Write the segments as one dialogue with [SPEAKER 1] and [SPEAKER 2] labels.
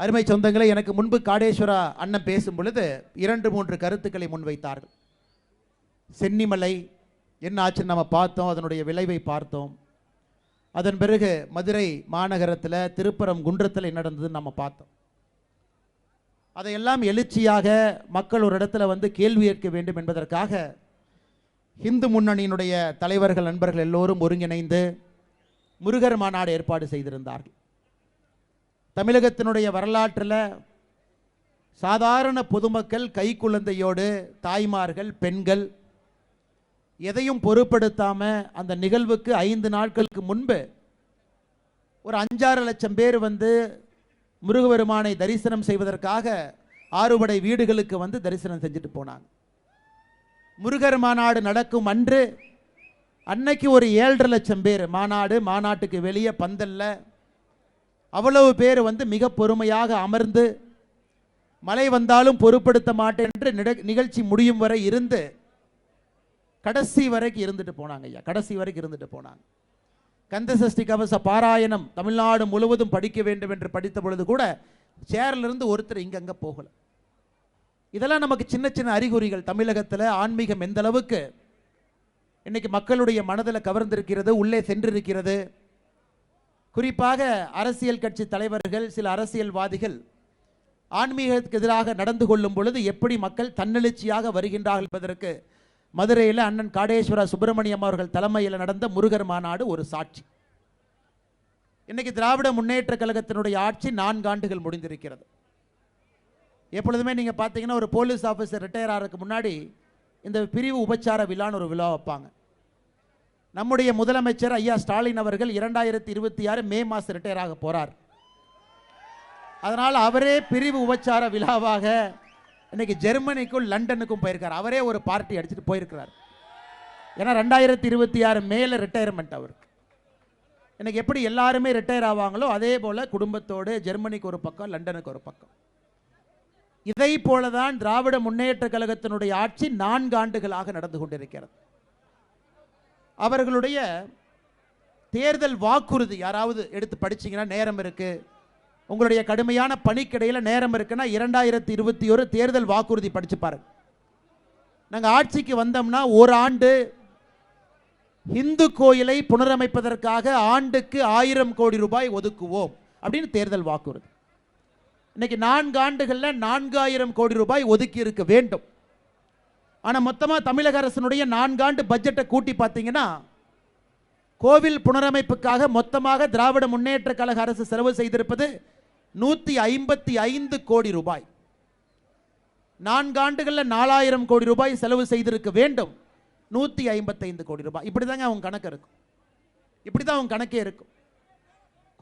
[SPEAKER 1] அருமை சொந்தங்களை எனக்கு முன்பு காடேஸ்வரா அண்ணன் பேசும் பொழுது இரண்டு மூன்று கருத்துக்களை முன்வைத்தார்கள். சென்னிமலை என்ன ஆச்சுன்னு நம்ம பார்த்தோம் அதனுடைய விளைவை பார்த்தோம். அதன் பிறகு மதுரை மாநகரத்தில் திருப்பரம் குன்றத்தில் என்ன நடந்ததுன்னு நம்ம பார்த்தோம். அதையெல்லாம் எழுச்சியாக மக்கள் ஒரு இடத்துல வந்து கேள்வி ஏற்க வேண்டும் என்பதற்காக இந்து முன்னணியினுடைய தலைவர்கள் நண்பர்கள் எல்லோரும் ஒருங்கிணைந்து முருகர் மாநாடு ஏற்பாடு செய்திருந்தார்கள். தமிழகத்தினுடைய வரலாற்றில் சாதாரண பொதுமக்கள் கைக்குழந்தையோடு தாய்மார்கள் பெண்கள் எதையும் பொருட்படுத்தாமல் அந்த நிகழ்வுக்கு ஐந்து நாட்களுக்கு முன்பு ஒரு அஞ்சாறு லட்சம் பேர் வந்து முருகபெருமானை தரிசனம் செய்வதற்காக ஆறுபடை வீடுகளுக்கு வந்து தரிசனம் செஞ்சுட்டு போனாங்க. முருகர் மாநாடு நடக்கும் அன்று அன்னைக்கு ஒரு ஏழரை லட்சம் பேர் மாநாடு மாநாட்டுக்கு வெளியே பந்தல்ல அவ்வளவு பேர் வந்து மிக பொறுமையாக அமர்ந்து மழை வந்தாலும் பொருட்படுத்த மாட்டேன் என்று நிட- நிகழ்ச்சி முடியும் வரை இருந்து கடைசி வரைக்கும் இருந்துட்டு போனாங்க ஐயா. கடைசி வரைக்கும் இருந்துட்டு போனாங்க. கந்த சஷ்டி கவச பாராயணம் தமிழ்நாடு முழுவதும் படிக்க வேண்டும் என்று படித்த பொழுது கூட சேர்ல இருந்து ஒருத்தர் இங்கங்கே போகலை. இதெல்லாம் நமக்கு சின்ன சின்ன அறிகுறிகள். தமிழகத்தில் ஆன்மீகம் எந்த அளவுக்கு இன்னைக்கு மக்களுடைய மனதில் கவர்ந்திருக்கிறது உள்ளே சென்றிருக்கிறது குறிப்பாக அரசியல் கட்சி தலைவர்கள் சில அரசியல்வாதிகள் ஆன்மீகத்துக்கு எதிராக நடந்து கொள்ளும் பொழுது எப்படி மக்கள் தன்னெழுச்சியாக வருகின்றார்கள் என்பதற்கு மதுரையில் அண்ணன் காடேஸ்வர சுப்பிரமணியம் அவர்கள் தலைமையில் நடந்த முருகர் மாநாடு ஒரு சாட்சி. இன்னைக்கு திராவிட முன்னேற்ற கழகத்தினுடைய ஆட்சி நான்கு ஆண்டுகள் முடிந்திருக்கிறது. எப்பொழுதுமே நீங்கள் பார்த்தீங்கன்னா ஒரு போலீஸ் ஆஃபீஸர் ரிட்டையர் ஆகிறதுக்கு முன்னாடி இந்த பிரிவு உபச்சார விழான்னு ஒரு விழா வைப்பாங்க. நம்முடைய முதலமைச்சர் ஐயா ஸ்டாலின் அவர்கள் இரண்டாயிரத்தி இருபத்தி ஆறு மே மாதம் ரிட்டையர் ஆக போறார். அதனால் அவரே பிரிவு உபச்சார விழாவாக இன்னைக்கு ஜெர்மனிக்கும் லண்டனுக்கும் போயிருக்கார். அவரே ஒரு பார்ட்டி அடிச்சுட்டு போயிருக்கிறார். ஏன்னா ரெண்டாயிரத்தி இருபத்தி ஆறு மேலே ரிட்டையர்மெண்ட் அவருக்கு. எனக்கு எப்படி எல்லாருமே ரிட்டையர் ஆவாங்களோ அதே போல் குடும்பத்தோடு ஜெர்மனிக்கு ஒரு பக்கம் லண்டனுக்கு ஒரு பக்கம். இதை போலதான் திராவிட முன்னேற்ற கழகத்தினுடைய ஆட்சி நான்கு ஆண்டுகளாக நடந்து கொண்டிருக்கிறது. அவர்களுடைய தேர்தல் வாக்குறுதி யாராவது எடுத்து படிச்சீங்கன்னா நேரம் இருக்குது உங்களுடைய கடுமையான பணிக்கிடையில் நேரம் இருக்குன்னா இரண்டாயிரத்தி இருபத்தி ஒரு தேர்தல் வாக்குறுதி படித்து பாருங்கள் நாங்கள் ஆட்சிக்கு வந்தோம்னா ஒரு ஆண்டு இந்து கோயிலை புனரமைப்பதற்காக ஆண்டுக்கு ஆயிரம் கோடி ரூபாய் ஒதுக்குவோம் அப்படின்னு தேர்தல் வாக்குறுதி. இன்னைக்கு நான்கு ஆண்டுகளில் நான்காயிரம் கோடி ரூபாய் ஒதுக்கி இருக்க வேண்டும். ஆனால் மொத்தமாக தமிழக அரசினுடைய நான்காண்டு பட்ஜெட்டை கூட்டி பார்த்தீங்கன்னா கோவில் புனரமைப்புக்காக மொத்தமாக திராவிட முன்னேற்ற கழக அரசு செலவு செய்திருப்பது நூற்றி ஐம்பத்தி ஐந்து கோடி ரூபாய். நான்காண்டுகளில் நாலாயிரம் கோடி ரூபாய் செலவு செய்திருக்க வேண்டும். நூற்றி ஐம்பத்தைந்து கோடி ரூபாய். இப்படி தாங்க அவங்க கணக்கு இருக்கும். இப்படி தான் அவங்க கணக்கே இருக்கும்.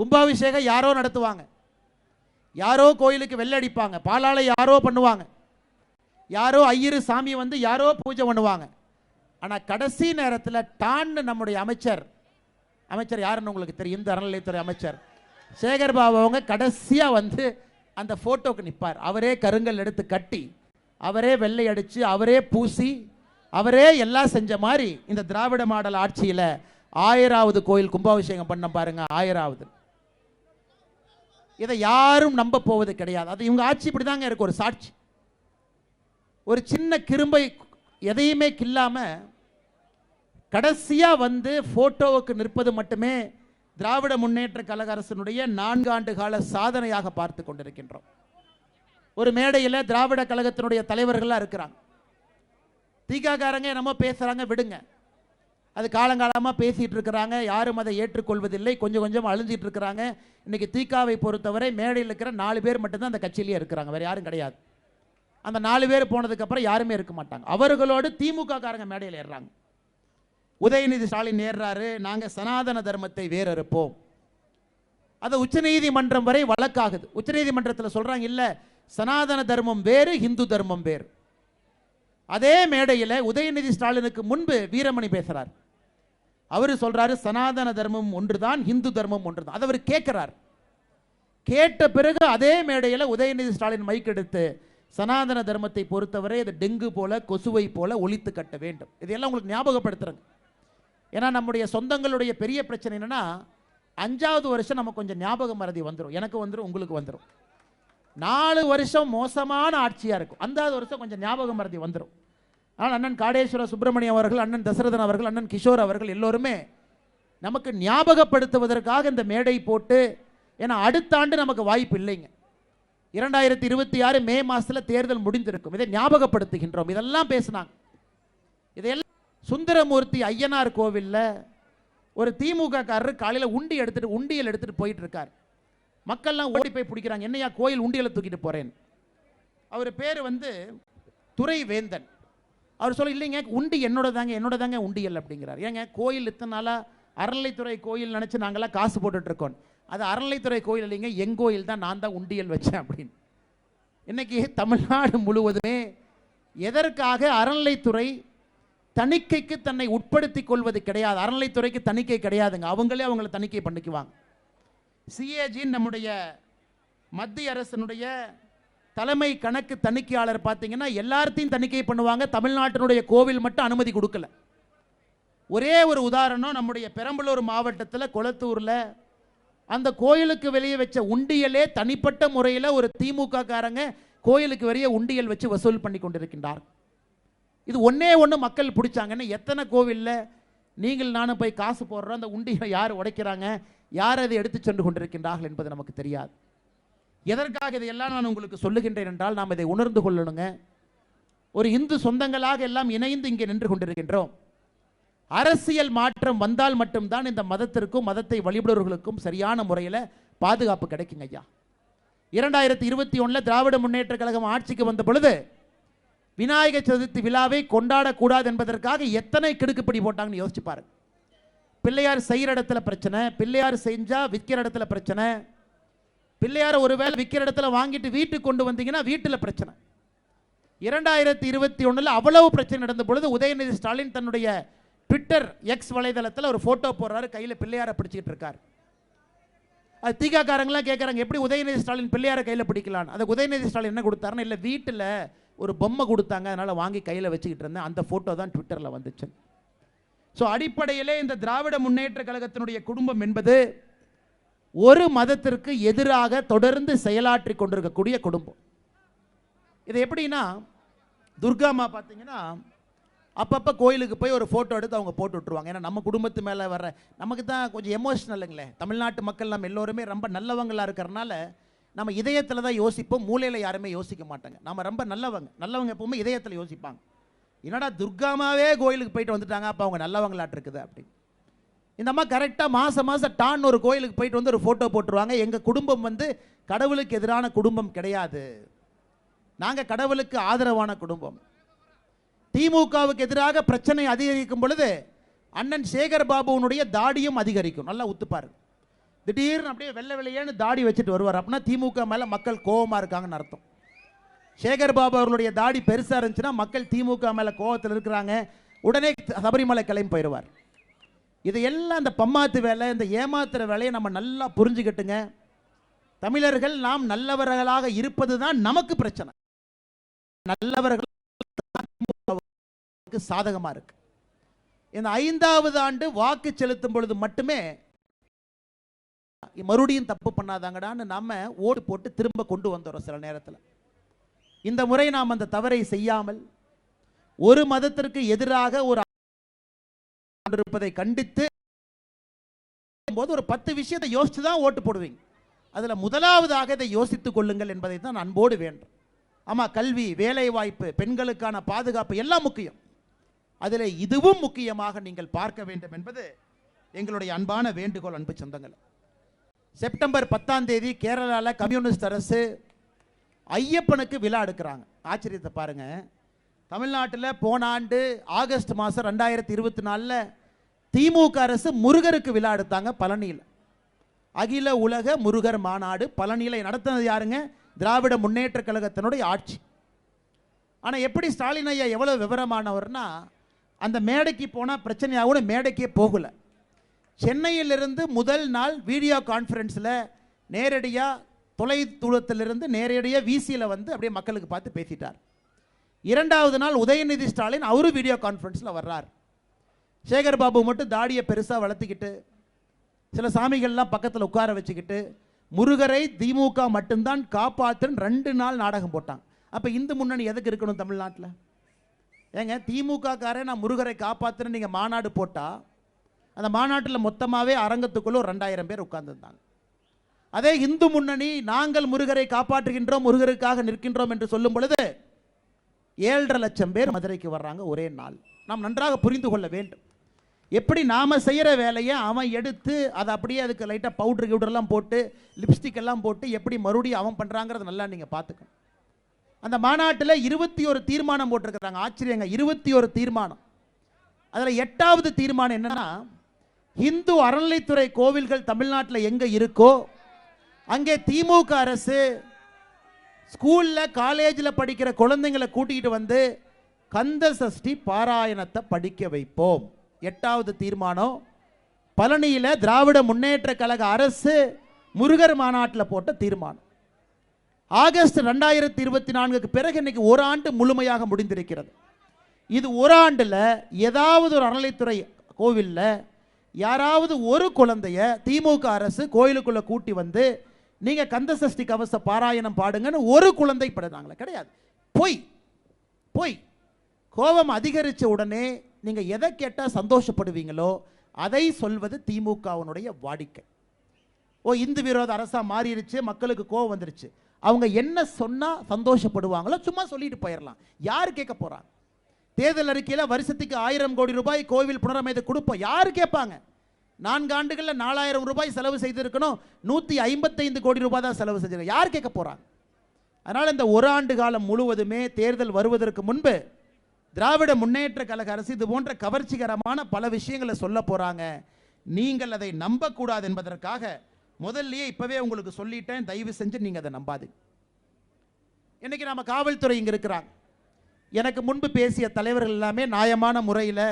[SPEAKER 1] கும்பாபிஷேகம் யாரோ நடத்துவாங்க. யாரோ கோயிலுக்கு வெள்ளை அடிப்பாங்க. பாலால யாரோ பண்ணுவாங்க. யாரோ ஐயரு சாமி வந்து யாரோ பூஜை பண்ணுவாங்க. ஆனால் கடைசி நேரத்தில் டான்னு நம்முடைய அமைச்சர். அமைச்சர் யாருன்னு உங்களுக்கு தெரியும்? இந்த அறநிலையத்துறை அமைச்சர். சேகர் பாபு அவங்க கடைசியாக வந்து அந்த ஃபோட்டோவுக்கு நிற்பார் அவரே கருங்கல் எடுத்து கட்டி அவரே வெள்ளை அடித்து அவரே பூசி அவரே எல்லாம் செஞ்ச மாதிரி இந்த திராவிட மாடல் ஆட்சியில் ஆயிராவது கோயில் கும்பாபிஷேகம் பண்ண பாருங்க ஆயிராவது. இதை யாரும் நம்ப போவது கிடையாது. அது இவங்க ஆட்சி இப்படி தாங்க இருக்கு ஒரு சாட்சி. ஒரு சின்ன கிரும்பை எதையுமே கில்லாமல் கடைசியாக வந்து ஃபோட்டோவுக்கு நிற்பது மட்டுமே திராவிட முன்னேற்ற கழக அரசினுடைய நான்கு ஆண்டு கால சாதனையாக பார்த்து கொண்டிருக்கின்றோம். ஒரு மேடையில் திராவிட கழகத்தினுடைய தலைவர்களாக இருக்கிறாங்க. தீகாக்காரங்க என்னமோ பேசுகிறாங்க விடுங்க. அது காலங்காலமாக பேசிகிட்டு இருக்கிறாங்க யாரும் அதை ஏற்றுக்கொள்வதில்லை கொஞ்சம் கொஞ்சம் அழிஞ்சிட்டு இருக்கிறாங்க. இன்றைக்கி தீகாவை பொறுத்தவரை மேடையில் இருக்கிற நாலு பேர் மட்டும்தான் அந்த கட்சியிலேயே இருக்கிறாங்க வேறு யாரும் கிடையாது. அந்த நாலு பேர் போனதுக்கப்புறம் யாருமே இருக்க மாட்டாங்க. அவர்களோடு திமுக காரங்க மேடையில் ஏறுறாங்க. உதயநிதி ஸ்டாலின் ஏறுறாரு நாங்கள் சனாதன தர்மத்தை வேறறுப்போம். அது உச்சநீதிமன்றம் வரை வழக்காகுது. உச்சநீதிமன்றத்தில் சொல்கிறாங்க இல்லை சனாதன தர்மம் வேறு இந்து தர்மம் வேறு. அதே மேடையில் உதயநிதி ஸ்டாலினுக்கு முன்பு வீரமணி பேசுகிறார் அவர் சொல்கிறாரு சனாதன தர்மம் ஒன்றுதான் இந்து தர்மம் ஒன்றுதான். அதை அவர் கேட்குறார் கேட்ட பிறகு அதே மேடையில் உதயநிதி ஸ்டாலின் மைக் எடுத்து சனாதன தர்மத்தை பொறுத்தவரை அது டெங்கு போல கொசுவை போல ஒழித்து கட்ட வேண்டும். இதையெல்லாம் உங்களுக்கு ஞாபகப்படுத்துறேங்க. ஏன்னா நம்முடைய சொந்தங்களுடைய பெரிய பிரச்சனை என்னன்னா அஞ்சாவது வருஷம் நம்ம கொஞ்சம் ஞாபக மறதி வந்துடும் எனக்கு வந்துடும் உங்களுக்கு வந்துடும் நாலு வருஷம் மோசமான ஆட்சியாக இருக்கும். அஞ்சாவது வருஷம் கொஞ்சம் ஞாபகம் மறதி வந்துடும் ஆனால் அண்ணன் காடேஸ்வர சுப்பிரமணியம் அவர்கள் அண்ணன் தசரதன் அவர்கள் அண்ணன் கிஷோர் அவர்கள் எல்லோருமே நமக்கு ஞாபகப்படுத்துவதற்காக இந்த மேடை போட்டு ஏன்னா அடுத்த ஆண்டு நமக்கு வாய்ப்பு இல்லைங்க. இரண்டாயிரத்தி இருபத்தி ஆறு மே மாசத்துல தேர்தல் முடிந்திருக்கும். இதை ஞாபகப்படுத்துகின்றோம். இதெல்லாம் பேசினாங்க. இதையெல்லாம் சுந்தரமூர்த்தி ஐயனார் கோவில்ல ஒரு திமுக காரர் காலையில் உண்டி எடுத்துட்டு உண்டியல் எடுத்துட்டு போயிட்டு இருக்கார் மக்கள்லாம் ஓடி போய் பிடிக்கிறாங்க. என்னையா கோயில் உண்டியலை தூக்கிட்டு போறேன் அவர் பேர் வந்து துறை வேந்தன் அவர் சொல்ல இல்லைங்க உண்டி என்னோட தாங்க என்னோட தாங்க உண்டியல் அப்படிங்கிறார். ஏங்க கோயில் இத்தனை நாளாக அறநிலைத்துறை கோயில் நினச்சி நாங்களாம் காசு போட்டுட்ருக்கோம் அது அறநிலைத்துறை கோயில் இல்லைங்க என் கோயில் தான் நான் தான் உண்டியல் வச்சேன் அப்படின்னு. இன்னைக்கு தமிழ்நாடு முழுவதுமே எதற்காக அறநிலைத்துறை தணிக்கைக்கு தன்னை உட்படுத்தி கொள்வது கிடையாது? அறநிலைத்துறைக்கு தணிக்கை கிடையாதுங்க. அவங்களே அவங்கள தணிக்கை பண்ணிக்குவாங்க. சிஏஜி நம்முடைய மத்திய அரசினுடைய தலைமை கணக்கு தணிக்கையாளர் பார்த்தீங்கன்னா எல்லாத்தையும் தணிக்கை பண்ணுவாங்க. தமிழ்நாட்டினுடைய கோவில் மட்டும் அனுமதி கொடுக்கல. ஒரே ஒரு உதாரணம் நம்முடைய பெரம்பலூர் மாவட்டத்தில் கொளத்தூரில் அந்த கோயிலுக்கு வெளியே வச்ச உண்டியலே தனிப்பட்ட முறையில் ஒரு திமுக காரங்க கோயிலுக்கு வெளியே உண்டியல் வச்சு வசூல் பண்ணி கொண்டிருக்கின்றார். இது ஒன்றே ஒன்று மக்கள் பிடிச்சாங்கன்னு எத்தனை கோவிலில் நீங்கள் நானும் போய் காசு போடுறோம் அந்த உண்டியை யார் உடைக்கிறாங்க யார் அதை எடுத்து சென்று கொண்டிருக்கின்றார்கள் என்பது நமக்கு தெரியாது. எதற்காக இதையெல்லாம் நான் உங்களுக்கு சொல்லுகின்றேன் என்றால் நாம் இதை உணர்ந்து கொள்ளணுங்க. ஒரு இந்து சொந்தங்களாக எல்லாம் இணைந்து இங்கே நின்று கொண்டிருக்கின்றோம். அரசியல் மாற்றம் வந்தால் மட்டும்தான் இந்த மதத்திற்கும் மதத்தை வழிபடுவர்களுக்கும் சரியான முறையில் பாதுகாப்பு கிடைக்குங்க ஐயா. இரண்டாயிரத்தி இருபத்தி ஒன்றில் திராவிட முன்னேற்ற கழகம் ஆட்சிக்கு வந்த பொழுது விநாயகர் சதுர்த்தி விழாவை கொண்டாடக்கூடாது என்பதற்காக எத்தனை கிடுக்குப்பிடி போட்டாங்கன்னு யோசிச்சு பாருங்க. பிள்ளையார் செய்கிற இடத்துல பிரச்சனை பிள்ளையார் செஞ்சா விற்கிற இடத்துல பிரச்சனை. பிள்ளையார் ஒருவேளை விற்கிற இடத்துல வாங்கிட்டு வீட்டுக்கு கொண்டு வந்தீங்கன்னா வீட்டில் பிரச்சனை. இரண்டாயிரத்தி இருபத்தி ஒன்றில் அவ்வளவு பிரச்சனை நடந்த பொழுது உதயநிதி ஸ்டாலின் தன்னுடைய ட்விட்டர் எக்ஸ் வலைதளத்தில் ஒரு ஃபோட்டோ போடுறாரு கையில் பிள்ளையாரை பிடிச்சிக்கிட்டு இருக்கார். அது தீகாக்காரங்களாம் கேட்குறாங்க எப்படி உதயநிதி ஸ்டாலின் பிள்ளையாரை கையில் பிடிக்கலாம் அதுக்கு உதயநிதி ஸ்டாலின் என்ன கொடுத்தாருன்னு இல்லை வீட்டில் ஒரு பொம்மை கொடுத்தாங்க அதனால் வாங்கி கையில் வச்சுக்கிட்டு இருந்தேன். அந்த ஃபோட்டோ தான் ட்விட்டரில் வந்துச்சு. ஸோ அடிப்படையிலே இந்த திராவிட முன்னேற்ற கழகத்தினுடைய குடும்பம் என்பது ஒரு மதத்திற்கு எதிராக தொடர்ந்து செயலாற்றி கொண்டிருக்கக்கூடிய குடும்பம். இது எப்படின்னா துர்காமா பார்த்தீங்கன்னா அப்பப்போ கோயிலுக்கு போய் ஒரு ஃபோட்டோ எடுத்து அவங்க போட்டு விட்ருவாங்க ஏன்னா நம்ம குடும்பத்து மேலே வர நமக்கு தான் கொஞ்சம் எமோஷ்னலுங்களே தமிழ்நாட்டு மக்கள் நம்ம எல்லோருமே ரொம்ப நல்லவங்களாக இருக்கிறனால நம்ம இதயத்தில் தான் யோசிப்போம். மூலையில் யாருமே யோசிக்க மாட்டாங்க. நம்ம ரொம்ப நல்லவங்க. நல்லவங்க எப்பவுமே இதயத்தில் யோசிப்பாங்க. என்னடா துர்காமாவே கோயிலுக்கு போயிட்டு வந்துட்டாங்க. அப்போ அவங்க நல்லவங்களாட்டு இருக்குது அப்படின்னு. இந்த அம்மா கரெக்டாக மாதம் மாதம் டான் ஒரு கோயிலுக்கு போயிட்டு வந்து ஒரு ஃபோட்டோ போட்டுருவாங்க. எங்கள் குடும்பம் வந்து கடவுளுக்கு எதிரான குடும்பம் கிடையாது. நாங்கள் கடவுளுக்கு ஆதரவான குடும்பம். திமுகவுக்கு எதிராக பிரச்சனை அதிகரிக்கும் பொழுது அண்ணன் சேகர் பாபுவனுடைய தாடியும் அதிகரிக்கும். நல்லா ஒத்துப்பார் திடீர்னு அப்படியே வெள்ளை வெள்ளையேன்னு தாடி வச்சுட்டு வருவார். அப்படின்னா திமுக மேலே மக்கள் கோபமாக இருக்காங்கன்னு அர்த்தம். சேகர் பாபு அவர்களுடைய தாடி பெருசாக இருந்துச்சுன்னா மக்கள் திமுக மேலே கோபத்தில் இருக்கிறாங்க. உடனே சபரிமலை கிளம்பி போயிடுவார் இதையெல்லாம் இந்த பம்மாத்து வேலை இந்த ஏமாத்துற வேலையை நம்ம நல்லா புரிஞ்சுக்கிட்டுங்க. தமிழர்கள் நாம் நல்லவர்களாக இருப்பது தான் நமக்கு பிரச்சனை. நல்லவர்கள் சாதகமாக சாதகமா இருக்கு. இந்த ஐந்தாவது ஆண்டு வாக்கு செலுத்தும் பொழுது மட்டுமே மறுபடியும் தப்பு பண்ணாதாங்கடான்னு நம்ம ஓடு போட்டு திரும்ப கொண்டு வந்துடுறோம் சில நேரத்தில். இந்த முறை நாம் அந்த தவறை செய்யாமல் ஒரு மதத்திற்கு எதிராக ஒரு இருப்பதை கண்டித்து போது ஒரு பத்து விஷயத்தை யோசித்து தான் ஓட்டு போடுவீங்க. அதில் முதலாவதாக இதை யோசித்துக் கொள்ளுங்கள் என்பதை தான் அன்போடு வேண்டும் ஆமாம் கல்வி வேலை வாய்ப்பு பெண்களுக்கான பாதுகாப்பு எல்லாம் முக்கியம். அதில் இதுவும் முக்கியமாக நீங்கள் பார்க்க வேண்டும் என்பது எங்களுடைய அன்பான வேண்டுகோள் அன்பு சொந்தங்கள். செப்டம்பர் பத்தாம் தேதி கேரளாவில் கம்யூனிஸ்ட் அரசு ஐயப்பனுக்கு விழா எடுக்கிறாங்க. ஆச்சரியத்தை பாருங்க. தமிழ்நாட்டில் போன ஆண்டு ஆகஸ்ட் மாதம் ரெண்டாயிரத்தி இருபத்தி நாலில் திமுக அரசு முருகருக்கு விழா எடுத்தாங்க பழனியில். அகில உலக முருகர் மாநாடு பழனியில் நடத்தினது யாருங்க? திராவிட முன்னேற்ற கழகத்தினுடைய ஆட்சி. ஆனால் எப்படி ஸ்டாலின் ஐயா எவ்வளோ விவரமானவர்னா அந்த மேடைக்கு போனால் பிரச்சனையாக மேடைக்கே போகலை. சென்னையிலிருந்து முதல் நாள் வீடியோ கான்ஃபரன்ஸில் நேரடியாக தொலை தூரத்திலிருந்து நேரடியாக விசியில் வந்து அப்படியே மக்களுக்கு பார்த்து பேசிட்டார். இரண்டாவது நாள் உதயநிதி ஸ்டாலின் அவரும் வீடியோ கான்ஃபரன்ஸில் வர்றார். சேகர் பாபு மட்டும் தாடியை பெருசாக வளர்த்துக்கிட்டு சில சாமிகள்லாம் பக்கத்தில் உட்கார வச்சுக்கிட்டு முருகரை திமுக மட்டும்தான் காப்பாற்றுன்னு ரெண்டு நாள் நாடகம் போட்டாங்க அப்போ இந்து முன்னணி எதுக்கு இருக்கணும் தமிழ்நாட்டில்? ஏங்க திமுக காரன் நான் முருகரை காப்பாற்றுன்னு நீங்கள் மாநாடு போட்டால் அந்த மாநாட்டில் மொத்தமாகவே அரங்கத்துக்குள்ளே ஒரு ரெண்டாயிரம் பேர் உட்கார்ந்துருந்தாங்க. அதே இந்து முன்னணி நாங்கள் முருகரை காப்பாற்றுகின்றோம் முருகருக்காக நிற்கின்றோம் என்று சொல்லும் பொழுது ஏழரை லட்சம் பேர் மதுரைக்கு வர்றாங்க ஒரே நாள். நாம் நன்றாக புரிந்து கொள்ள வேண்டும். எப்படி நாம் செய்கிற வேலையை அவன் எடுத்து அதை அப்படியே அதுக்கு லைட்டாக பவுட்ரு கிவுடர்லாம் போட்டு லிப்ஸ்டிக் எல்லாம் போட்டு எப்படி மறுபடியும் அவன் பண்ணுறாங்கிறத நல்லா நீங்கள் பார்த்துக்கணும். அந்த மாநாட்டில் இருபத்தி ஒரு தீர்மானம் போட்டிருக்கிறாங்க. ஆச்சரியங்க இருபத்தி ஒரு தீர்மானம். அதில் எட்டாவது தீர்மானம் என்னன்னா இந்து அறநிலைத்துறை கோவில்கள் தமிழ்நாட்டில் எங்கே இருக்கோ அங்கே திமுக அரசு ஸ்கூலில் காலேஜில் படிக்கிற குழந்தைங்களை கூட்டிகிட்டு வந்து கந்த சஷ்டி பாராயணத்தை படிக்க வைப்போம். எட்டாவது தீர்மானம். பழனியில் திராவிட முன்னேற்ற கழக அரசு முருகர் மாநாட்டில் போட்ட தீர்மானம். ஆகஸ்ட் ரெண்டாயிரத்தி இருபத்தி நான்குக்கு பிறகு இன்னைக்கு ஒரு ஆண்டு முழுமையாக முடிந்திருக்கிறது. இது ஒரு ஆண்டில் ஏதாவது ஒரு அறநிலைத்துறை கோவிலில் யாராவது ஒரு குழந்தைய திமுக அரசு கோயிலுக்குள்ளே கூட்டி வந்து நீங்கள் கந்த சஷ்டி கவச பாராயணம் பாடுங்கன்னு ஒரு குழந்தை படுறாங்களே. கிடையாது. பொய் பொய். கோபம் அதிகரித்த உடனே நீங்கள் எதை கேட்டால் சந்தோஷப்படுவீங்களோ அதை சொல்வது திமுகவினுடைய வாடிக்கை. ஓ இந்து விரோத அரசாக மாறிடுச்சு மக்களுக்கு கோவம் வந்துருச்சு. அவங்க என்ன சொன்னால் சந்தோஷப்படுவாங்களோ சும்மா சொல்லிட்டு போயிடலாம் யார் கேட்க போகிறாங்க தேர்தல் அறிக்கையில் வருஷத்துக்கு ஆயிரம் கோடி ரூபாய் கோவில் புனரமைத்து கொடுப்போம். யார் கேட்பாங்க? நான்கு ஆண்டுகளில் நாலாயிரம் ரூபாய் செலவு செய்திருக்கணும். நூற்றி ஐம்பத்தைந்து கோடி ரூபாய் தான் செலவு செஞ்சிருக்கோம். யார் கேட்க போகிறாங்க அதனால் இந்த ஒரு ஆண்டு காலம் முழுவதுமே தேர்தல் வருவதற்கு முன்பு திராவிட முன்னேற்ற கழக அரசு இது போன்ற கவர்ச்சிகரமான பல விஷயங்களை சொல்ல போகிறாங்க நீங்கள் அதை நம்பக்கூடாது என்பதற்காக முதல்லயே இப்பவே உங்களுக்கு சொல்லிட்டேன் தயவு செஞ்சு நீங்க அதை நம்பாது இன்னைக்கு நம்ம காவல்துறை இங்க இருக்கிறாங்க. எனக்கு முன்பு பேசிய தலைவர்கள் எல்லாமே நியாயமான முறையில்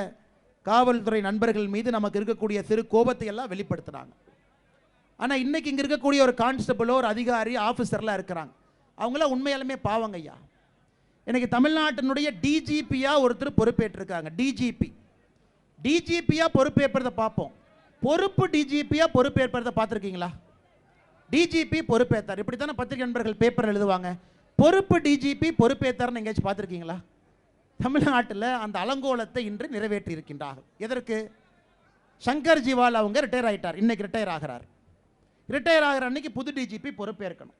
[SPEAKER 1] காவல்துறை நண்பர்கள் மீது நமக்கு இருக்கக்கூடிய சிறு கோபத்தை எல்லாம் வெளிப்படுத்துறாங்க. ஆனால் இன்னைக்கு இங்கே இருக்கக்கூடிய ஒரு கான்ஸ்டபிளோ ஒரு அதிகாரி ஆஃபீஸர்லாம் இருக்கிறாங்க. அவங்களாம் உண்மையாலுமே பாவங்க ஐயா. இன்னைக்கு தமிழ்நாட்டினுடைய டிஜிபியாக ஒருத்தர் பொறுப்பேற்றிருக்காங்க டிஜிபி டிஜிபியாக பொறுப்பேற்பதை பார்ப்போம். பொறுப்பு டிஜிபியா பொறுப்பேற்பதை பார்த்துருக்கீங்களா? டிஜிபி பொறுப்பேற்றார். இப்படி தானே பத்திரிகை நண்பர்கள் பேப்பர் எழுதுவாங்க. பொறுப்பு டிஜிபி பொறுப்பேற்றார்னு எங்கேயாச்சும் பார்த்துருக்கீங்களா? தமிழ்நாட்டில் அந்த அலங்கோலத்தை இன்று நிறைவேற்றி இருக்கின்றார்கள் எதற்கு? சங்கர் ஜிவால் அவங்க ரிட்டையர் ஆகிட்டார் இன்னைக்கு ரிட்டையர் ஆகிறார். ரிட்டையர் ஆகிற அன்னைக்கு புது டிஜிபி பொறுப்பேற்கணும்.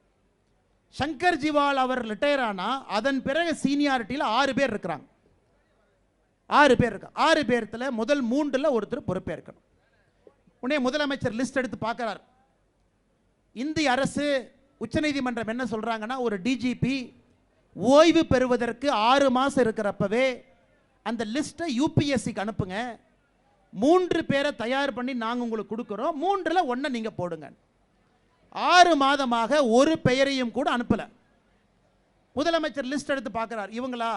[SPEAKER 1] சங்கர் ஜிவால் அவர் ரிட்டையர் ஆனால் அதன் பிறகு சீனியாரிட்டியில் ஆறு பேர் இருக்கிறாங்க. ஆறு பேர் இருக்கு ஆறு பேர்த்தில் முதல் மூன்றில் ஒருத்தர் பொறுப்பேற்கணும். உடனே முதலமைச்சர் லிஸ்ட் எடுத்து பார்க்கறார். இந்திய அரசு உச்சநீதிமன்றம் என்ன சொல்கிறாங்கன்னா ஒரு டிஜிபி ஓய்வு பெறுவதற்கு ஆறு மாதம் இருக்கிறப்பவே அந்த லிஸ்ட்டை யூபிஎஸ்சிக்கு அனுப்புங்க. மூன்று பேரை தயார் பண்ணி நாங்கள் உங்களுக்கு கொடுக்குறோம். மூன்றில் ஒன்றை நீங்கள் போடுங்க. ஆறு மாதமாக ஒரு பெயரையும் கூட அனுப்பலை. முதலமைச்சர் லிஸ்ட் எடுத்து பார்க்குறார். இவங்களா?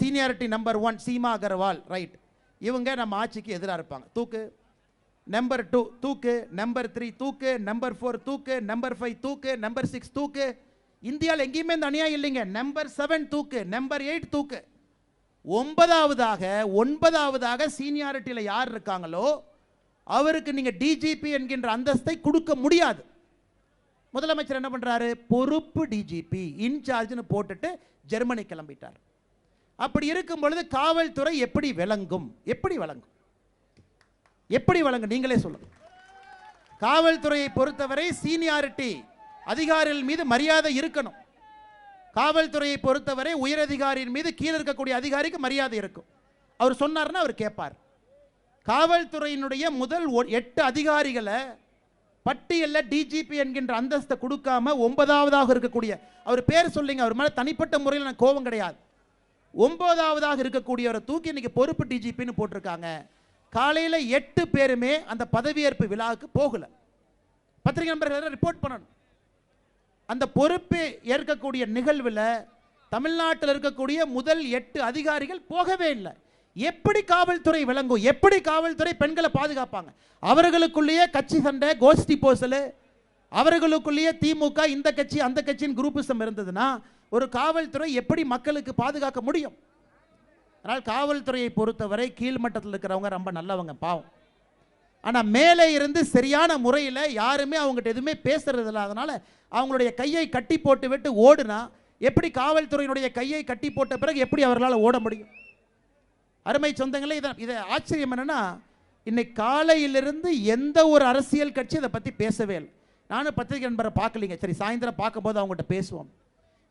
[SPEAKER 1] Seniority number one Seema Agarwal right இவங்க நம்ம ஆட்சிக்கு எதிராக இருப்பாங்க. தூக்கு. நம்பர் டூ தூக்கு நம்பர் த்ரீ தூக்கு நம்பர் ஃபோர் தூக்கு நம்பர் ஃபைவ் தூக்கு நம்பர் சிக்ஸ் தூக்கு இந்தியாவில் எங்கேயுமே இந்த அநியாயம் இல்லைங்க. நம்பர் செவன் தூக்கு நம்பர் எயிட் தூக்கு ஒன்பதாவதாக ஒன்பதாவதாக சீனியாரிட்டியில் யார் இருக்காங்களோ அவருக்கு நீங்கள் டிஜிபி என்கின்ற அந்தஸ்தை கொடுக்க முடியாது. முதலமைச்சர் என்ன பண்ணுறாரு பொறுப்பு டிஜிபி இன்சார்ஜ்னு போட்டுட்டு ஜெர்மனி கிளம்பிட்டார். அப்படி இருக்கும் பொழுது காவல்துறை எப்படி விளங்கும்? எப்படி விளங்கும்? எப்படி வழங்க? நீங்களே சொல்லுங்க. காவல்துறையை பொறுத்தவரை சீனியாரிட்டி அதிகாரிகள் மீது மரியாதை இருக்கணும். காவல்துறையை பொறுத்தவரை உயரதிகாரியின் மீது கீழே இருக்கக்கூடிய அதிகாரிக்கு மரியாதை இருக்கும். அவர் சொன்னார்னா அவர் கேட்பார். காவல்துறையினுடைய முதல் ஒ- எட்டு அதிகாரிகளை பட்டியலில் டிஜிபி என்கின்ற அந்தஸ்தை கொடுக்காம ஒன்பதாவதாக இருக்கக்கூடிய அவர் பேர் சொல்லிங்க அவர் மேலே தனிப்பட்ட முறையில் எனக்கு கோபம் கிடையாது. ஒன்பதாவதாக இருக்கக்கூடியவரை தூக்கி இன்னைக்கு பொறுப்பு டிஜிபின்னு போட்டிருக்காங்க. காலையில் எட்டு பேருமே அந்த பதவியேற்பு விழாவுக்கு போகல. பத்திரிகை நண்பர்கள் ரிப்போர்ட் பண்ணணும். அந்த பொறுப்பு ஏற்கக்கூடிய நிகழ்வில் தமிழ்நாட்டில் இருக்கக்கூடிய முதல் எட்டு அதிகாரிகள் போகவே இல்லை. எப்படி காவல்துறை விளங்கும்? எப்படி காவல்துறை பெண்களை பாதுகாப்பாங்க? அவர்களுக்குள்ளேயே கட்சி சண்டை கோஷ்டி போசல் அவர்களுக்குள்ளேயே திமுக இந்த கட்சி அந்த கட்சியின் குரூப்பிசம் இருந்ததுன்னா ஒரு காவல்துறை எப்படி மக்களுக்கு பாதுகாக்க முடியும்? அதனால் காவல்துறையை பொறுத்தவரை கீழ்மட்டத்தில் இருக்கிறவங்க ரொம்ப நல்லவங்க பாவம். ஆனால் மேலே இருந்து சரியான முறையில் யாருமே அவங்ககிட்ட எதுவுமே பேசுறது இல்லை. அதனால் அவங்களுடைய கையை கட்டி போட்டு விட்டு ஓடுனா எப்படி காவல்துறையினுடைய கையை கட்டி போட்ட பிறகு எப்படி அவர்களால் ஓட முடியும்? அருமை சொந்தங்களே இதை இதை ஆச்சரியம் என்னென்னா இன்னைக்கு காலையிலிருந்து எந்த ஒரு அரசியல் கட்சி இதை பற்றி பேசவே இல்லை. நானும் பத்திரிகை நண்பரை பார்க்கலீங்க. சரி சாயந்தரம் பார்க்கும்போது அவங்ககிட்ட பேசுவோம்.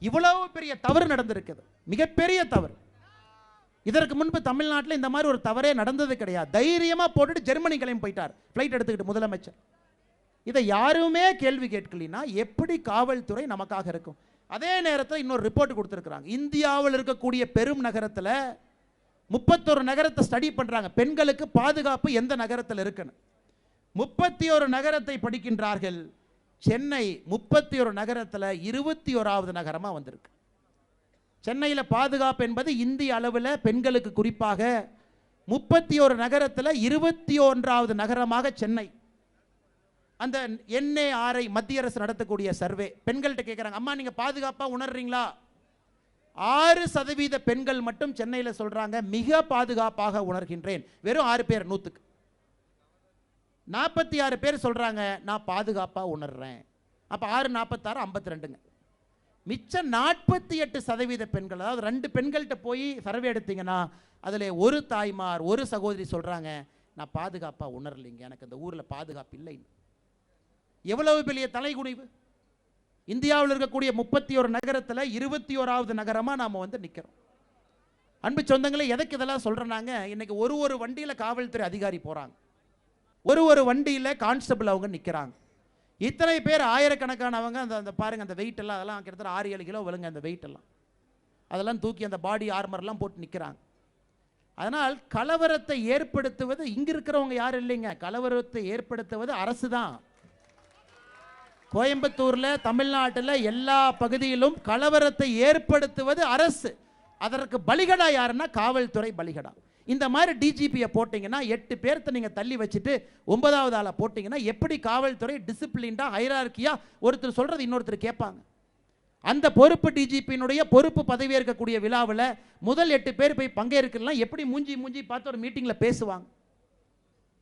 [SPEAKER 1] இவ்வளவு பெரிய தவறு நடந்திருக்குது. மிகப்பெரிய தவறு. இதற்கு முன்பு தமிழ்நாட்டில் இந்த மாதிரி ஒரு தவறே நடந்தது கிடையாது. தைரியமா போட்டுட்டு ஜெர்மனி கிளம்பி போயிட்டார். ஃப்ளைட் எடுத்துக்கிட்டு முதலமைச்சர். இதை யாருமே கேள்வி கேட்கலினா எப்படி காவல்துறை நமக்காக இருக்கும்? அதே நேரத்தில் இன்னொரு ரிப்போர்ட் கொடுத்துருக்குறாங்க. இந்தியாவில் இருக்கக்கூடிய பெரும் நகரத்தில் முப்பத்தொரு நகரத்தை ஸ்டடி பண்ணுறாங்க பெண்களுக்கு பாதுகாப்பு எந்த நகரத்தில் இருக்குன்னு. முப்பத்தி ஒரு நகரத்தை படிக்கின்றார்கள். சென்னை முப்பத்தி ஒரு நகரத்தில் இருபத்தி ஓராவது நகரமாக வந்திருக்கு. சென்னையில் பாதுகாப்பு என்பது இந்திய அளவில் பெண்களுக்கு குறிப்பாக முப்பத்தி ஒரு நகரத்தில் இருபத்தி ஒன்றாவது நகரமாக சென்னை. அந்த என்ஏஆர்ஐ மத்திய அரசு நடத்தக்கூடிய சர்வே. பெண்கள்கிட்ட கேட்குறாங்க அம்மா நீங்கள் பாதுகாப்பாக உணர்றீங்களா? ஆறு சதவீத பெண்கள் மட்டும் சென்னையில் சொல்கிறாங்க மிக பாதுகாப்பாக உணர்கின்றேன். வெறும் ஆறு பேர் நூற்றுக்கு நாற்பத்தி ஆறு பேர் சொல்கிறாங்க நான் பாதுகாப்பாக உணர்றேன். அப்போ ஆறு நாற்பத்தாறு ஐம்பத்தி ரெண்டுங்க மிச்சம் நாற்பத்தி எட்டு சதவீத பெண்கள் அதாவது ரெண்டு பெண்கள்கிட்ட போய் சர்வே எடுத்தீங்கன்னா அதில் ஒரு தாய்மார் ஒரு சகோதரி சொல்கிறாங்க நான் பாதுகாப்பாக உணரலைங்க எனக்கு இந்த ஊரில் பாதுகாப்பு இல்லைன்னு எவ்வளவு பெரிய தலைகுனிவு? இந்தியாவில் இருக்கக்கூடிய முப்பத்தி ஒரு நகரத்தில் இருபத்தி ஓராவது நகரமாக நாம் வந்து நிற்கிறோம் அன்பு சொந்தங்களே எதுக்கு இதெல்லாம் சொல்கிறனாங்க இன்றைக்கி ஒரு ஒரு வண்டியில் காவல்துறை அதிகாரி போகிறாங்க ஒரு ஒரு வண்டியில் கான்ஸ்டபிள் அவங்க நிற்கிறாங்க இத்தனை பேர் ஆயிரக்கணக்கானவங்க அந்த அந்த பாருங்கள் அந்த வெயிட் எல்லாம் அதெல்லாம் கிட்டத்தட்ட ஆறு ஏழு கிலோ விழுங்க அந்த வெயிட் எல்லாம். அதெல்லாம் தூக்கி அந்த பாடி ஆர்மர்லாம் போட்டு நிற்கிறாங்க அதனால் கலவரத்தை ஏற்படுத்துவது இங்கே இருக்கிறவங்க யாரும் இல்லைங்க. கலவரத்தை ஏற்படுத்துவது அரசு தான் கோயம்புத்தூரில் தமிழ்நாட்டில் எல்லா பகுதியிலும் கலவரத்தை ஏற்படுத்துவது அரசு. அதற்கு பலிகடா யாருன்னா காவல்துறை பலிகடா. இந்த மாதிரி டிஜிபியை போட்டிங்கன்னா எட்டு பேர்த்த நீங்கள் தள்ளி வச்சுட்டு ஒன்பதாவது ஆளை போட்டிங்கன்னா எப்படி காவல்துறை டிசிப்ளின்டாக ஹைரார்க்கியாக ஒருத்தர் சொல்கிறது இன்னொருத்தர் கேட்பாங்க. அந்த பொறுப்பு டிஜிபியினுடைய பொறுப்பு பதவியேற்கக்கூடிய விழாவில் முதல் எட்டு பேர் போய் பங்கேற்கலாம் எப்படி மூஞ்சி மூஞ்சி பார்த்து ஒரு மீட்டிங்கில் பேசுவாங்க?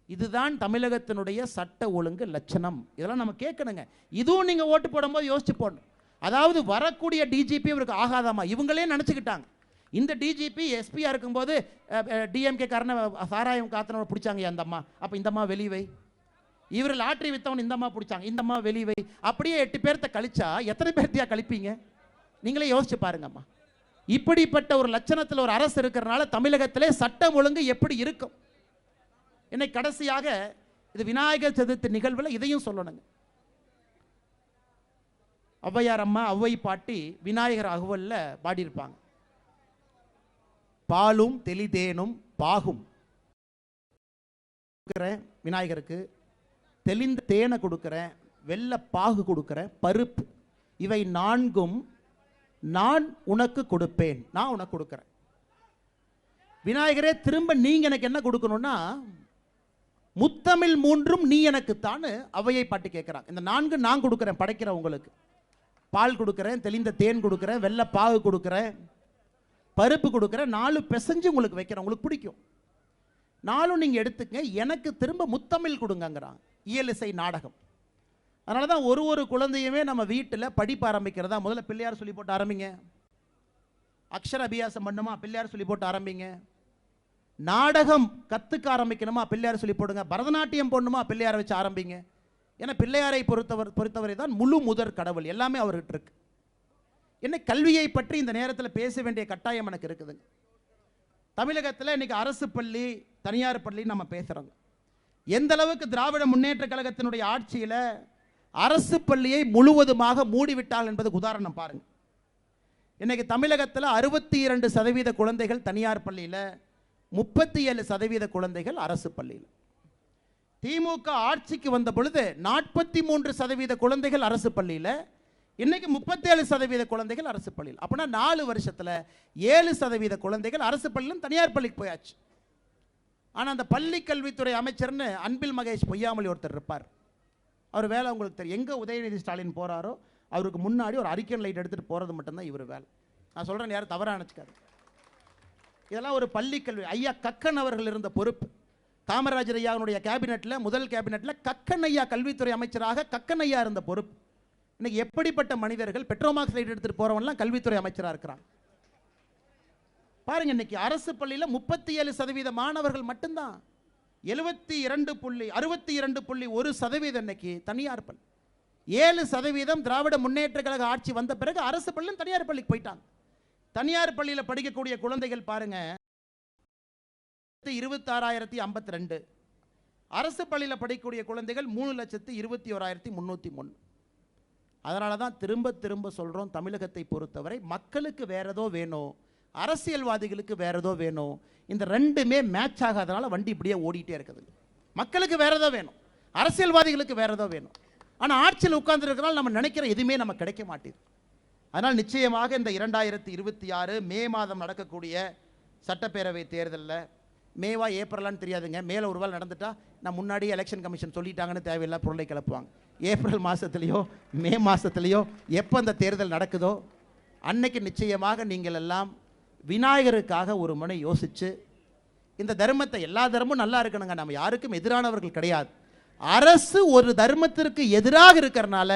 [SPEAKER 1] இதுதான் தமிழகத்தினுடைய சட்ட ஒழுங்கு லட்சணம். இதெல்லாம் நம்ம கேட்கணுங்க. இதுவும் நீங்கள் ஓட்டு போடும்போது யோசிச்சு போடணும். அதாவது வரக்கூடிய டிஜிபி இவருக்கு ஆகாதாமா? இவங்களே நினச்சிக்கிட்டாங்க. இந்த டிஜிபி எஸ்பியாக இருக்கும்போது டிஎம்கே காரனை சாராயம் காத்தனோட பிடிச்சாங்க அந்த அம்மா. அப்போ இந்த அம்மா வெளிவை இவர் லாட்ரி வித்தவன் இந்த அம்மா பிடிச்சாங்க. இந்த அம்மா வெளிவை அப்படியே எட்டு பேர்த்த கழிச்சா எத்தனை பேர்த்தியா கழிப்பீங்க? நீங்களே யோசிச்சு பாருங்கம்மா. இப்படிப்பட்ட ஒரு லட்சணத்தில் ஒரு அரசு இருக்கிறனால தமிழகத்திலே சட்டம் ஒழுங்கு எப்படி இருக்கும்? என்னை கடைசியாக இது விநாயகர் சதுர்த்தி நிகழ்வில் இதையும் சொல்லணுங்க. ஔவையார் அம்மா ஔவை பாட்டி விநாயகர் அகுவலில் பாடியிருப்பாங்க. பாலும் தெளிதேனும் பாகும். கொடுக்குறேன் விநாயகருக்கு தெளிந்த தேனை கொடுக்குறேன் வெள்ளை பாகு கொடுக்குறேன் பருப்பு இவை நான்கும் நான் உனக்கு கொடுப்பேன். நான் உனக்கு கொடுக்குறேன். விநாயகரே திரும்ப நீங்க எனக்கு என்ன கொடுக்கணும்னா முத்தமிழ் மூன்றும் நீ எனக்கு தானு அவையை பாட்டு கேட்குறான். இந்த நான்கு நான் கொடுக்குறேன் படைக்கிறேன் உங்களுக்கு. பால் கொடுக்குறேன் தெளிந்த தேன் கொடுக்குறேன் வெள்ளை பாகு கொடுக்குறேன். பருப்பு கொடுக்குறேன் நாலு பிசைஞ்சு உங்களுக்கு வைக்கிறேன். உங்களுக்கு பிடிக்கும். நாலும் நீங்கள் எடுத்துக்கங்க. எனக்கு திரும்ப முத்தமிழ் கொடுங்கங்கிறான். இயலிசை நாடகம். அதனால தான் ஒரு ஒரு குழந்தையுமே நம்ம வீட்டில் படிப்பு ஆரம்பிக்கிறதா முதல்ல பிள்ளையார் சொல்லி போட்டு ஆரம்பிங்க. அக்ஷர அபியாசம் பண்ணுமா? பிள்ளையார் சொல்லி போட்டு ஆரம்பிங்க. நாடகம் கற்றுக்க ஆரம்பிக்கணுமா? பிள்ளையார் சொல்லி போடுங்க. பரதநாட்டியம் போடணுமா? பிள்ளையாரை வச்சு ஆரம்பிங்க. ஏன்னா பிள்ளையாரை பொறுத்தவர் பொறுத்தவரை தான் முழு முதற் கடவுள். எல்லாமே அவர்கிட்ட இருக்கு. என்ன கல்வியை பற்றி இந்த நேரத்தில் பேச வேண்டிய கட்டாயம் எனக்கு இருக்குதுங்க. தமிழகத்தில் இன்றைக்கி அரசு பள்ளி தனியார் பள்ளி நம்ம பேசுகிறோங்க எந்த அளவுக்கு திராவிட முன்னேற்ற கழகத்தினுடைய ஆட்சியில் அரசு பள்ளியை முழுவதுமாக மூடிவிட்டால் என்பதுக்கு உதாரணம் பாருங்கள் இன்றைக்கி தமிழகத்தில் அறுபத்தி இரண்டு சதவீத குழந்தைகள் தனியார் பள்ளியில் முப்பத்தி ஏழு சதவீத குழந்தைகள் அரசு பள்ளியில். திமுக ஆட்சிக்கு வந்த பொழுது நாற்பத்தி மூன்று சதவீத குழந்தைகள் அரசு பள்ளியில் இன்றைக்கி முப்பத்தேழு சதவீத குழந்தைகள் அரசு பள்ளியில். அப்படின்னா நாலு வருஷத்தில் ஏழு சதவீத குழந்தைகள் அரசு பள்ளியிலும் தனியார் பள்ளிக்கு போயாச்சு. ஆனால் அந்த பள்ளி கல்வித்துறை அமைச்சர்னு அன்பில் மகேஷ் பொய்யாமொழி ஒருத்தர் இருப்பார். அவர் வேலை உங்களுக்கு தெரியும். எங்கே உதயநிதி ஸ்டாலின் போகிறாரோ அவருக்கு முன்னாடி ஒரு அரிக்கன் லைட் எடுத்துகிட்டு போகிறது மட்டும்தான் இவர் வேலை. நான் சொல்கிறேன் யாரும் தவறாக நினச்சிக்காது இதெல்லாம் ஒரு பள்ளி கல்வி. ஐயா கக்கன் அவர்கள் இருந்த பொறுப்பு. காமராஜர் ஐயாவுடைய கேபினெட்ல முதல் கேபினெட்ல ஐயா கல்வித்துறை அமைச்சராக கக்கன் ஐயா இருந்த பொறுப்பு. இன்னைக்கு எப்படிப்பட்ட மனிதர்கள் பெட்ரோமாக்ஸ் லைட் எடுத்துட்டு போகிறவன்லாம் கல்வித்துறை அமைச்சரா இருக்கிறான்? பாருங்க இன்னைக்கு அரசு பள்ளியில முப்பத்தி ஏழு சதவீத மாணவர்கள் மட்டும்தான். எழுபத்தி இரண்டு புள்ளி அறுபத்தி இரண்டு புள்ளி ஒரு சதவீதம் இன்னைக்கு தனியார் பள்ளி. ஏழு சதவீதம் திராவிட முன்னேற்ற கழக ஆட்சி வந்த பிறகு அரசு பள்ளியும் தனியார் பள்ளிக்கு போயிட்டாங்க. தனியார் பள்ளியில் படிக்கக்கூடிய குழந்தைகள் பாருங்க. இருபத்தாறாயிரத்தி ஐம்பத்தி ரெண்டு. அரசு பள்ளியில் படிக்கக்கூடிய குழந்தைகள் மூணு லட்சத்து இருபத்தி ஓராயிரத்தி முந்நூற்றி மூணு அதனால தான் திரும்ப திரும்ப சொல்கிறோம் தமிழகத்தை பொறுத்தவரை மக்களுக்கு வேறு ஏதோ வேணும் அரசியல்வாதிகளுக்கு வேறு ஏதோ வேணும். இந்த ரெண்டுமே மேட்ச் ஆகாதனால வண்டி இப்படியே ஓடிட்டே இருக்குது. மக்களுக்கு வேறு ஏதோ வேணும் அரசியல்வாதிகளுக்கு வேறு ஏதோ வேணும். ஆனால் ஆட்சியில் உட்கார்ந்துருக்கனால நம்ம நினைக்கிற எதுவுமே நமக்கு கிடைக்க மாட்டேது. அதனால் நிச்சயமாக இந்த இரண்டாயிரத்தி இருபத்தி ஆறு மே மாதம் நடக்கக்கூடிய சட்டப்பேரவை தேர்தலில் மேவா ஏப்ரலான்னு தெரியாதுங்க மேலே ஒரு வேலை நடந்துட்டால் நான் முன்னாடியே எலெக்ஷன் கமிஷன் சொல்லிட்டாங்கன்னு தேவையில்லை பொருளை கிளப்புவாங்க. ஏப்ரல் மாதத்துலேயோ மே மாதத்துலேயோ எப்போ அந்த தேர்தல் நடக்குதோ அன்னைக்கு நிச்சயமாக நீங்கள் எல்லாம் விநாயகருக்காக ஒரு முறை யோசித்து இந்த தர்மத்தை எல்லா தர்மமும் நல்லா இருக்கணுங்க. நம்ம யாருக்கும் எதிரானவர்கள் கிடையாது. அரசு ஒரு தர்மத்திற்கு எதிராக இருக்கிறனால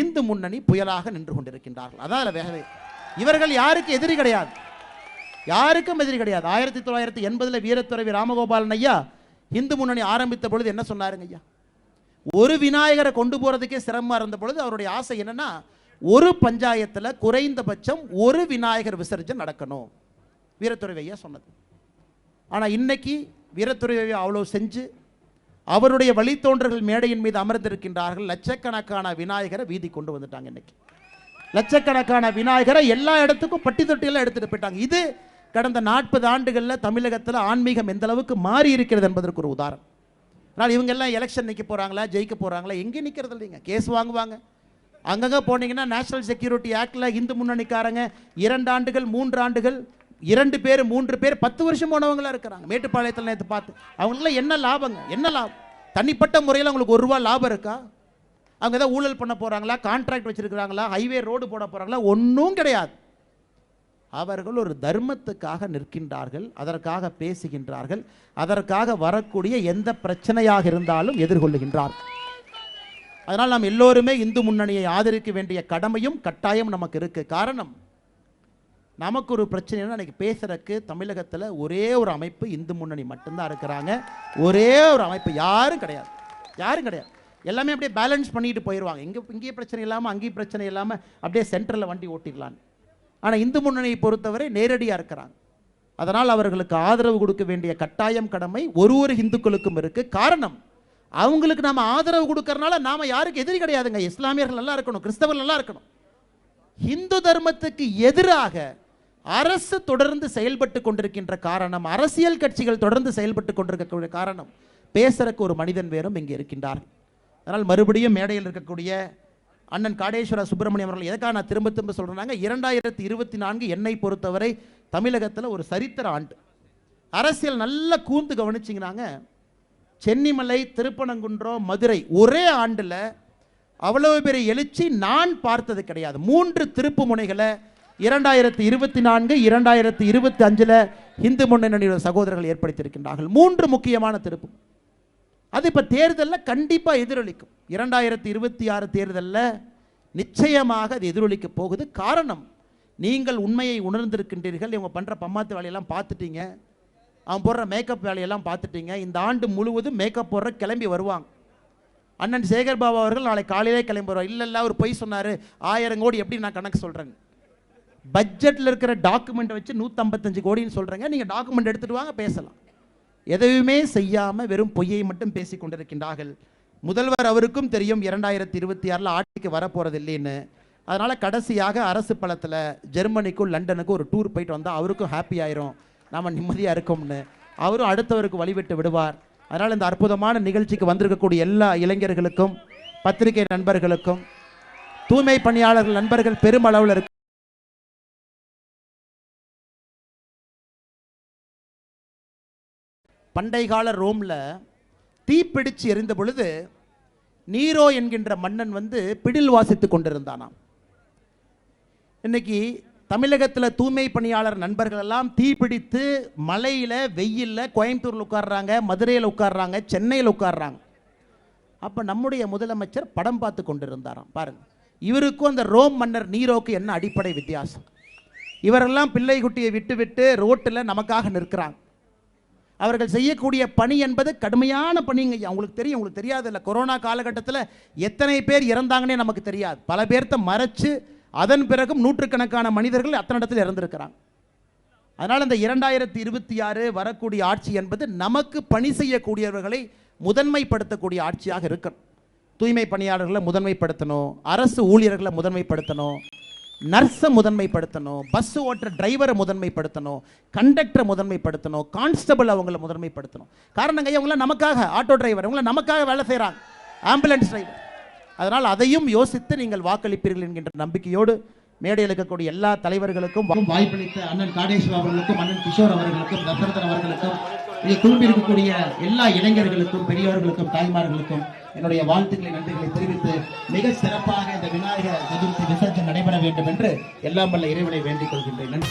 [SPEAKER 1] இந்து முன்னணி புயலாக நின்று கொண்டிருக்கின்றார்கள். அதான் வேகவே. இவர்கள் யாருக்கு எதிரி கிடையாது. யாருக்கும் எதிரி கிடையாது. ஆயிரத்தி தொள்ளாயிரத்தி எண்பதுல வீரத்துறவி ராமகோபாலன் ஐயா இந்து முன்னணி ஆரம்பித்த பொழுது என்ன சொன்னாருங்க ஐயா? ஒரு விநாயகரை கொண்டு போகிறதுக்கே சிரமமாக இருந்த பொழுது அவருடைய ஆசை என்னென்னா ஒரு பஞ்சாயத்தில் குறைந்தபட்சம் ஒரு விநாயகர் விசர்ஜன் நடக்கணும். வீரத்துறவி ஐயா சொன்னது. ஆனால் இன்னைக்கு வீரத்துறவி ஐயா அவ்வளோ செஞ்சு அவருடைய வழித்தோன்றர்கள் மேடையின் மீது அமர்ந்திருக்கின்றார்கள். லட்சக்கணக்கான விநாயகரை வீதி கொண்டு வந்துட்டாங்க இன்னைக்கு. லட்சக்கணக்கான விநாயகரை எல்லா இடத்துக்கும் பட்டி தொட்டியெல்லாம் எடுத்துகிட்டு போயிட்டாங்க. இது கடந்த நாற்பது ஆண்டுகளில் தமிழகத்தில் ஆன்மீகம் எந்த அளவுக்கு மாறி இருக்கிறது என்பதற்கு ஒரு உதாரணம். ஆனால் இவங்கெல்லாம் எலெக்ஷன் நிற்க போகிறாங்களா ஜெயிக்க போகிறாங்களா எங்கே நிற்கிறது இல்லைங்க. கேஸ் வாங்குவாங்க. அங்கங்கே போனீங்கன்னா நேஷனல் செக்யூரிட்டி ஆக்டில் இந்து முன்னணிக்காரங்க இரண்டு ஆண்டுகள் மூன்று ஆண்டுகள் இரண்டு பேர் மூன்று பேர் பத்து வருஷம் போனவங்களா இருக்கிறாங்க. மேட்டுப்பாளையத்தில் நேற்று பார்த்து. அவங்களாம் என்ன லாபங்க? என்ன லாபம்? தனிப்பட்ட முறையில் அவங்களுக்கு ஒரு ரூபா லாபம் இருக்கா? அவங்க ஏதாவது ஊழல் பண்ண போகிறாங்களா கான்ட்ராக்ட் வச்சுருக்கிறாங்களா ஹைவே ரோடு போட போகிறாங்களா ஒன்றும் கிடையாது. அவர்கள் ஒரு தர்மத்துக்காக நிற்கின்றார்கள் அதற்காக பேசுகின்றார்கள் அதற்காக வரக்கூடிய எந்த பிரச்சனையாக இருந்தாலும் எதிர்கொள்ளுகின்றார்கள் அதனால் நாம் எல்லோருமே இந்து முன்னணியை ஆதரிக்க வேண்டிய கடமையும் கட்டாயம் நமக்கு இருக்கு. காரணம் நமக்கு ஒரு பிரச்சனைனா அன்றைக்கி பேசுறதுக்கு தமிழகத்தில் ஒரே ஒரு அமைப்பு இந்து முன்னணி மட்டும்தான் இருக்கிறாங்க. ஒரே ஒரு அமைப்பு யாரும் கிடையாது. யாரும் கிடையாது. எல்லாமே அப்படியே பேலன்ஸ் பண்ணிட்டு போயிடுவாங்க இங்கே இங்கேயே பிரச்சனை இல்லாமல் அங்கேயும் பிரச்சனை இல்லாமல் அப்படியே சென்டரில் வண்டி ஓட்டிடலான்னு. ஆனால் இந்து முன்னணியை பொறுத்தவரை நேரடியாக இருக்கிறாங்க. அதனால் அவர்களுக்கு ஆதரவு கொடுக்க வேண்டிய கட்டாயம் கடமை ஒரு ஒரு இந்துக்களுக்கும் இருக்குது காரணம் அவங்களுக்கு நாம் ஆதரவு கொடுக்கறனால நாம யாருக்கு எதிரி கிடையாதுங்க. இஸ்லாமியர்கள் நல்லா இருக்கணும் கிறிஸ்தவர்கள் நல்லா இருக்கணும். இந்து தர்மத்துக்கு எதிராக அரசு தொடர்ந்து செயல்பட்டு கொண்டிருக்கின்ற காரணம் அரசியல் கட்சிகள் தொடர்ந்து செயல்பட்டு கொண்டிருக்கக்கூடிய காரணம் பேசுறக்கு ஒரு மனிதன் வேறும் இங்கே இருக்கின்றார்கள். அதனால் மறுபடியும் மேடையில் இருக்கக்கூடிய அண்ணன் காடேஸ்வர சுப்பிரமணியம் அவர்கள் எதுக்காக நான் திரும்ப திரும்ப சொல்கிறாங்க இரண்டாயிரத்தி இருபத்தி நான்கு என்னை பொறுத்தவரை தமிழகத்தில் ஒரு சரித்திர ஆண்டு. அரசியல் நல்ல கூந்து கவனிச்சிங்கனாங்க. சென்னிமலை திருப்பனங்குன்றம் மதுரை ஒரே ஆண்டில் அவ்வளவு பெரிய எழுச்சி நான் பார்த்தது கிடையாது. மூன்று திருப்பு முனைகளை இரண்டாயிரத்தி இருபத்தி நான்கு இரண்டாயிரத்தி இருபத்தி அஞ்சில் இந்து முன்னணியுடைய சகோதரர்கள் ஏற்படுத்தியிருக்கின்றார்கள். மூன்று முக்கியமான திருப்பு. அது இப்போ தேர்தலில் கண்டிப்பாக எதிரொலிக்கும். இரண்டாயிரத்தி இருபத்தி ஆறு தேர்தலில் நிச்சயமாக அது எதிரொலிக்க போகுது. காரணம் நீங்கள் உண்மையை உணர்ந்திருக்கின்றீர்கள். இவங்க பண்ணுற பம்மாத்து வேலையெல்லாம் பார்த்துட்டீங்க. அவன் போடுற மேக்கப் வேலையெல்லாம் பார்த்துட்டீங்க. இந்த ஆண்டு முழுவதும் மேக்கப் போடுற கிளம்பி வருவாங்க. அண்ணன் சேகர் பாபா அவர்கள் நாளை காலையிலே கிளம்பி வருவார். இல்லை இல்லை அவர் பொய் சொன்னார். ஆயிரம் கோடி எப்படி நான் கணக்கு சொல்கிறேன் பட்ஜெட்டில் இருக்கிற டாக்குமெண்ட்டை வச்சு நூற்றம்பத்தஞ்சு கோடின்னு சொல்கிறேங்க நீங்கள் டாக்குமெண்ட் எடுத்துகிட்டு வாங்க பேசலாம். எதையுமே செய்யாமல் வெறும் பொய்யை மட்டும் பேசி கொண்டிருக்கின்றார்கள். முதல்வர் அவருக்கும் தெரியும் இரண்டாயிரத்தி இருபத்தி ஆறில் ஆட்சிக்கு வரப்போகிறது இல்லைன்னு அதனால் கடைசியாக அரசு பலத்தில் ஜெர்மனிக்கும் லண்டனுக்கும் ஒரு டூர் போயிட்டு வந்தால் அவருக்கும் ஹாப்பி ஆயிரும். நாம் நிம்மதியாக இருக்கோம்னு. அவரும் அடுத்தவருக்கு வழிவிட்டு விடுவார். அதனால் இந்த அற்புதமான நிகழ்ச்சிக்கு வந்திருக்கக்கூடிய எல்லா இளைஞர்களுக்கும் பத்திரிகை நண்பர்களுக்கும் தூய்மை பணியாளர்கள் நண்பர்கள் பெருமளவில் இருக்கு பண்டை கால ரோமில் தீப்பிடிச்சு எரிந்த பொழுது நீரோ என்கின்ற மன்னன் வந்து பிடில் வாசித்து கொண்டிருந்தானாம். இன்னைக்கு தமிழகத்தில் தூய்மை பணியாளர் நண்பர்கள் எல்லாம் தீப்பிடித்து மலையில் வெயிலில் கோயம்புத்தூரில் உட்கார்றாங்க மதுரையில் உட்கார்றாங்க சென்னையில் உட்கார்றாங்க. அப்போ நம்முடைய முதலமைச்சர் படம் பார்த்து கொண்டிருந்தாராம். பாருங்கள் இவருக்கும் அந்த ரோம் மன்னர் நீரோக்கு என்ன அடிப்படை வித்தியாசம்? இவரெல்லாம் பிள்ளை குட்டியை விட்டு விட்டு ரோட்டில் நமக்காக நிற்கிறாங்க. அவர்கள் செய்யக்கூடிய பணி என்பது கடுமையான பணிங்க அவங்களுக்கு தெரியும் உங்களுக்கு தெரியாது இல்லை கொரோனா காலகட்டத்தில் எத்தனை பேர் இறந்தாங்கன்னே நமக்கு தெரியாது. பல பேர்த்த மறைச்சு அதன் பிறகும் நூற்றுக்கணக்கான மனிதர்கள் அத்தனை இடத்துல இறந்திருக்கிறாங்க. அதனால் இந்த இரண்டாயிரத்தி இருபத்தி ஆறு வரக்கூடிய ஆட்சி என்பது நமக்கு பணி செய்யக்கூடியவர்களை முதன்மைப்படுத்தக்கூடிய ஆட்சியாக இருக்கணும். தூய்மை பணியாளர்களை முதன்மைப்படுத்தணும். அரசு ஊழியர்களை முதன்மைப்படுத்தணும். நர்ஸை முதன்மைப்படுத்தணும் பஸ் ஓட்டுற டிரைவரை முதன்மைப்படுத்தணும் கண்டக்டரை முதன்மைப்படுத்தணும் கான்ஸ்டபிள் அவங்கள முதன்மைப்படுத்தணும். காரணங்க ஐயா, இவங்களாம் நமக்காக ஆட்டோ டிரைவர் இவங்களாம் நமக்காக வேலை செய்கிறாங்க ஆம்புலன்ஸ் டிரைவர் அதனால் அதையும் யோசித்து நீங்கள் வாக்களிப்பீர்கள் என்கின்ற நம்பிக்கையோடு மேடையில் இருக்கக்கூடிய எல்லா தலைவர்களுக்கும் வாய்ப்பளித்த அண்ணன் காடேஸ்வர அவர்களுக்கும் அண்ணன் கிஷோர் அவர்களுக்கும் தசரதன் அவர்களுக்கும் இங்கே குழும்பிருக்கக்கூடிய எல்லா இளைஞர்களுக்கும் பெரியவர்களுக்கும் தாய்மார்களுக்கும் என்னுடைய வாழ்த்துக்களை நன்றிகளை தெரிவித்து மிக சிறப்பாக இந்த விநாயகர் சதுர்த்தி விசர்ஜன் வேண்டும் என்று எல்லாம் வல்ல இறைவனை வேண்டிக் கொள்கின்றேன்.